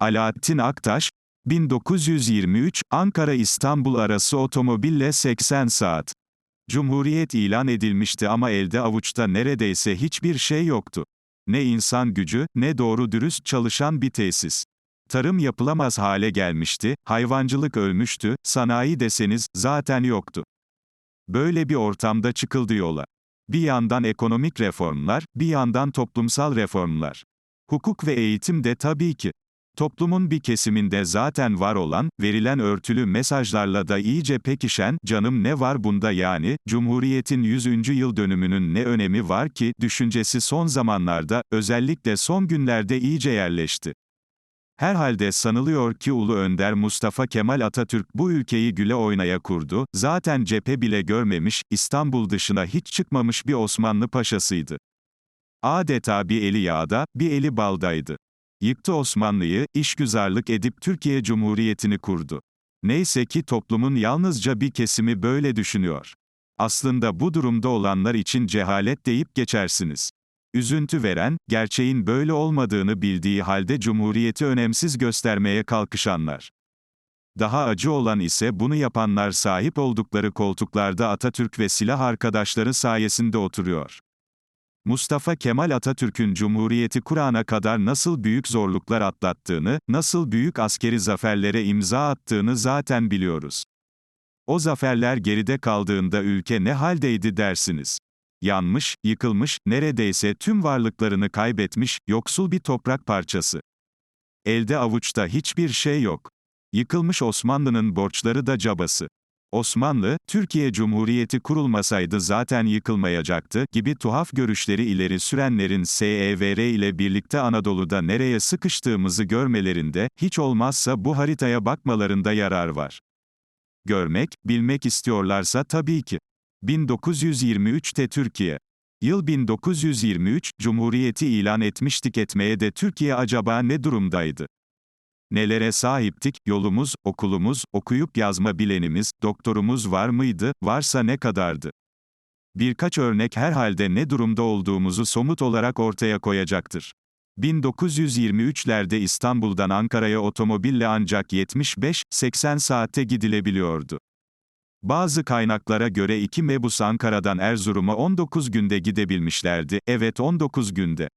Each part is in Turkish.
Alaaddin Aktaş, 1923, Ankara-İstanbul arası otomobille 80 saat. Cumhuriyet ilan edilmişti ama elde avuçta neredeyse hiçbir şey yoktu. Ne insan gücü, ne doğru dürüst çalışan bir tesis. Tarım yapılamaz hale gelmişti, hayvancılık ölmüştü, sanayi deseniz, zaten yoktu. Böyle bir ortamda çıkıldı yola. Bir yandan ekonomik reformlar, bir yandan toplumsal reformlar. Hukuk ve eğitim de tabii ki. Toplumun bir kesiminde zaten var olan, verilen örtülü mesajlarla da iyice pekişen, canım ne var bunda yani, Cumhuriyet'in 100. yıl dönümünün ne önemi var ki, düşüncesi son zamanlarda, özellikle son günlerde iyice yerleşti. Herhalde sanılıyor ki Ulu Önder Mustafa Kemal Atatürk bu ülkeyi güle oynaya kurdu, zaten cephe bile görmemiş, İstanbul dışına hiç çıkmamış bir Osmanlı paşasıydı. Adeta bir eli yağda, bir eli baldaydı. Yıktı Osmanlı'yı, işgüzarlık edip Türkiye Cumhuriyeti'ni kurdu. Neyse ki toplumun yalnızca bir kesimi böyle düşünüyor. Aslında bu durumda olanlar için cehalet deyip geçersiniz. Üzüntü veren, gerçeğin böyle olmadığını bildiği halde Cumhuriyeti önemsiz göstermeye kalkışanlar. Daha acı olan ise bunu yapanlar sahip oldukları koltuklarda Atatürk ve silah arkadaşları sayesinde oturuyor. Mustafa Kemal Atatürk'ün Cumhuriyeti Kur'an'a kadar nasıl büyük zorluklar atlattığını, nasıl büyük askeri zaferlere imza attığını zaten biliyoruz. O zaferler geride kaldığında ülke ne haldeydi dersiniz? Yanmış, yıkılmış, neredeyse tüm varlıklarını kaybetmiş, yoksul bir toprak parçası. Elde avuçta hiçbir şey yok. Yıkılmış Osmanlı'nın borçları da cabası. Osmanlı, Türkiye Cumhuriyeti kurulmasaydı zaten yıkılmayacaktı gibi tuhaf görüşleri ileri sürenlerin SEVR ile birlikte Anadolu'da nereye sıkıştığımızı görmelerinde, hiç olmazsa bu haritaya bakmalarında yarar var. Görmek, bilmek istiyorlarsa tabii ki. 1923'te Türkiye. Yıl 1923, Cumhuriyeti ilan etmiştik etmeye de Türkiye acaba ne durumdaydı? Nelere sahiptik, yolumuz, okulumuz, okuyup yazma bilenimiz, doktorumuz var mıydı, varsa ne kadardı? Birkaç örnek herhalde ne durumda olduğumuzu somut olarak ortaya koyacaktır. 1923'lerde İstanbul'dan Ankara'ya otomobille ancak 75-80 saatte gidilebiliyordu. Bazı kaynaklara göre iki mebus Ankara'dan Erzurum'a 19 günde gidebilmişlerdi, evet 19 günde.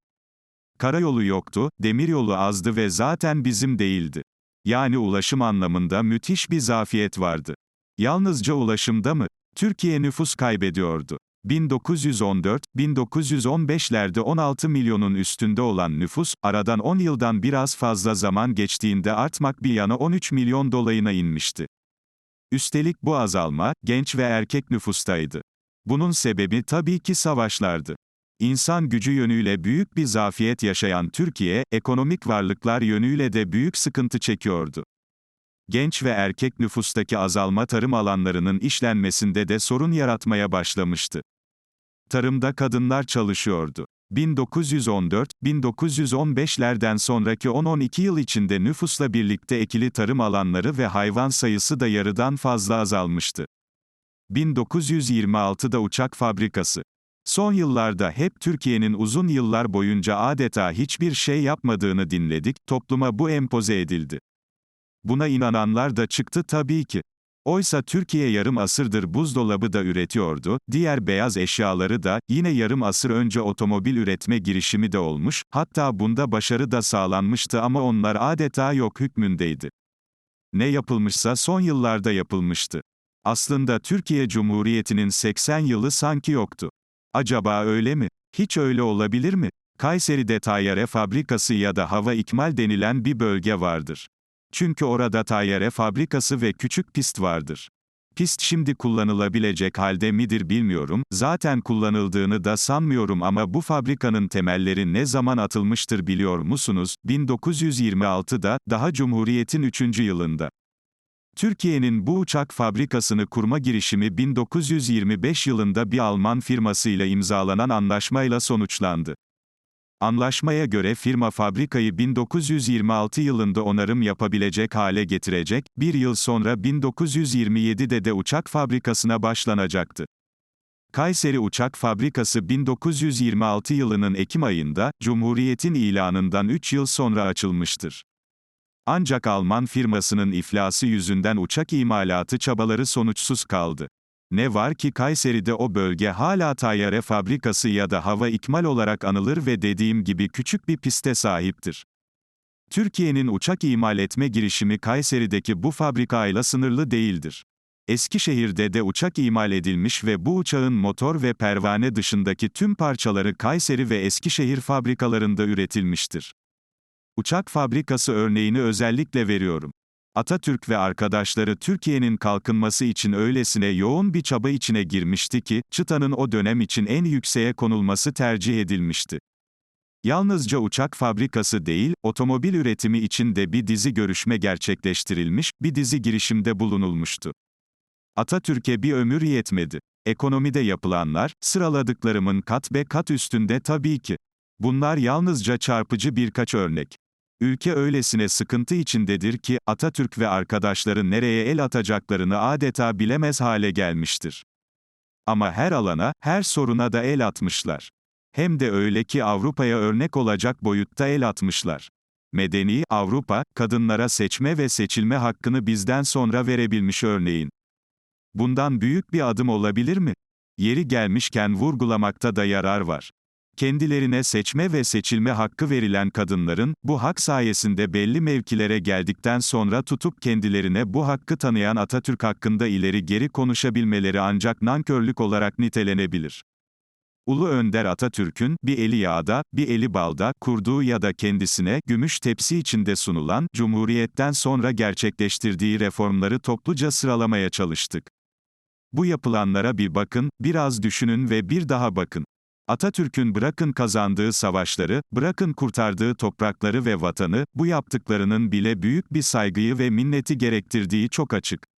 Karayolu yoktu, demiryolu azdı ve zaten bizim değildi. Yani ulaşım anlamında müthiş bir zafiyet vardı. Yalnızca ulaşımda mı? Türkiye nüfus kaybediyordu. 1914-1915'lerde 16 milyonun üstünde olan nüfus, aradan 10 yıldan biraz fazla zaman geçtiğinde artmak bir yana 13 milyon dolayına inmişti. Üstelik bu azalma, genç ve erkek nüfustaydı. Bunun sebebi tabii ki savaşlardı. İnsan gücü yönüyle büyük bir zafiyet yaşayan Türkiye, ekonomik varlıklar yönüyle de büyük sıkıntı çekiyordu. Genç ve erkek nüfustaki azalma tarım alanlarının işlenmesinde de sorun yaratmaya başlamıştı. Tarımda kadınlar çalışıyordu. 1914-1915'lerden sonraki 10-12 yıl içinde nüfusla birlikte ekili tarım alanları ve hayvan sayısı da yarıdan fazla azalmıştı. 1926'da uçak fabrikası. Son yıllarda hep Türkiye'nin uzun yıllar boyunca adeta hiçbir şey yapmadığını dinledik, topluma bu empoze edildi. Buna inananlar da çıktı tabii ki. Oysa Türkiye yarım asırdır buzdolabı da üretiyordu, diğer beyaz eşyaları da, yine yarım asır önce otomobil üretme girişimi de olmuş, hatta bunda başarı da sağlanmıştı ama onlar adeta yok hükmündeydi. Ne yapılmışsa son yıllarda yapılmıştı. Aslında Türkiye Cumhuriyeti'nin 80 yılı sanki yoktu. Acaba öyle mi? Hiç öyle olabilir mi? Kayseri'de tayyare fabrikası ya da hava ikmal denilen bir bölge vardır. Çünkü orada tayyare fabrikası ve küçük pist vardır. Pist şimdi kullanılabilecek halde midir bilmiyorum, zaten kullanıldığını da sanmıyorum ama bu fabrikanın temelleri ne zaman atılmıştır biliyor musunuz? 1926'da, daha Cumhuriyet'in 3. yılında. Türkiye'nin bu uçak fabrikasını kurma girişimi 1925 yılında bir Alman firmasıyla imzalanan anlaşmayla sonuçlandı. Anlaşmaya göre firma fabrikayı 1926 yılında onarım yapabilecek hale getirecek, bir yıl sonra 1927'de de uçak fabrikasına başlanacaktı. Kayseri Uçak Fabrikası 1926 yılının Ekim ayında, Cumhuriyet'in ilanından 3 yıl sonra açılmıştır. Ancak Alman firmasının iflası yüzünden uçak imalatı çabaları sonuçsuz kaldı. Ne var ki Kayseri'de o bölge hala tayyare fabrikası ya da hava ikmal olarak anılır ve dediğim gibi küçük bir piste sahiptir. Türkiye'nin uçak imal etme girişimi Kayseri'deki bu fabrikayla sınırlı değildir. Eskişehir'de de uçak imal edilmiş ve bu uçağın motor ve pervane dışındaki tüm parçaları Kayseri ve Eskişehir fabrikalarında üretilmiştir. Uçak fabrikası örneğini özellikle veriyorum. Atatürk ve arkadaşları Türkiye'nin kalkınması için öylesine yoğun bir çaba içine girmişti ki, çıtanın o dönem için en yükseğe konulması tercih edilmişti. Yalnızca uçak fabrikası değil, otomobil üretimi için de bir dizi görüşme gerçekleştirilmiş, bir dizi girişimde bulunulmuştu. Atatürk'e bir ömür yetmedi. Ekonomide yapılanlar, sıraladıklarımın kat be kat üstünde tabii ki. Bunlar yalnızca çarpıcı birkaç örnek. Ülke öylesine sıkıntı içindedir ki, Atatürk ve arkadaşları nereye el atacaklarını adeta bilemez hale gelmiştir. Ama her alana, her soruna da el atmışlar. Hem de öyle ki Avrupa'ya örnek olacak boyutta el atmışlar. Medeni Avrupa, kadınlara seçme ve seçilme hakkını bizden sonra verebilmiş örneğin. Bundan büyük bir adım olabilir mi? Yeri gelmişken vurgulamakta da yarar var. Kendilerine seçme ve seçilme hakkı verilen kadınların, bu hak sayesinde belli mevkilere geldikten sonra tutup kendilerine bu hakkı tanıyan Atatürk hakkında ileri geri konuşabilmeleri ancak nankörlük olarak nitelenebilir. Ulu Önder Atatürk'ün, bir eli yağda, bir eli balda, kurduğu ya da kendisine, gümüş tepsi içinde sunulan, Cumhuriyet'ten sonra gerçekleştirdiği reformları topluca sıralamaya çalıştık. Bu yapılanlara bir bakın, biraz düşünün ve bir daha bakın. Atatürk'ün bırakın kazandığı savaşları, bırakın kurtardığı toprakları ve vatanı, bu yaptıklarının bile büyük bir saygıyı ve minneti gerektirdiği çok açık.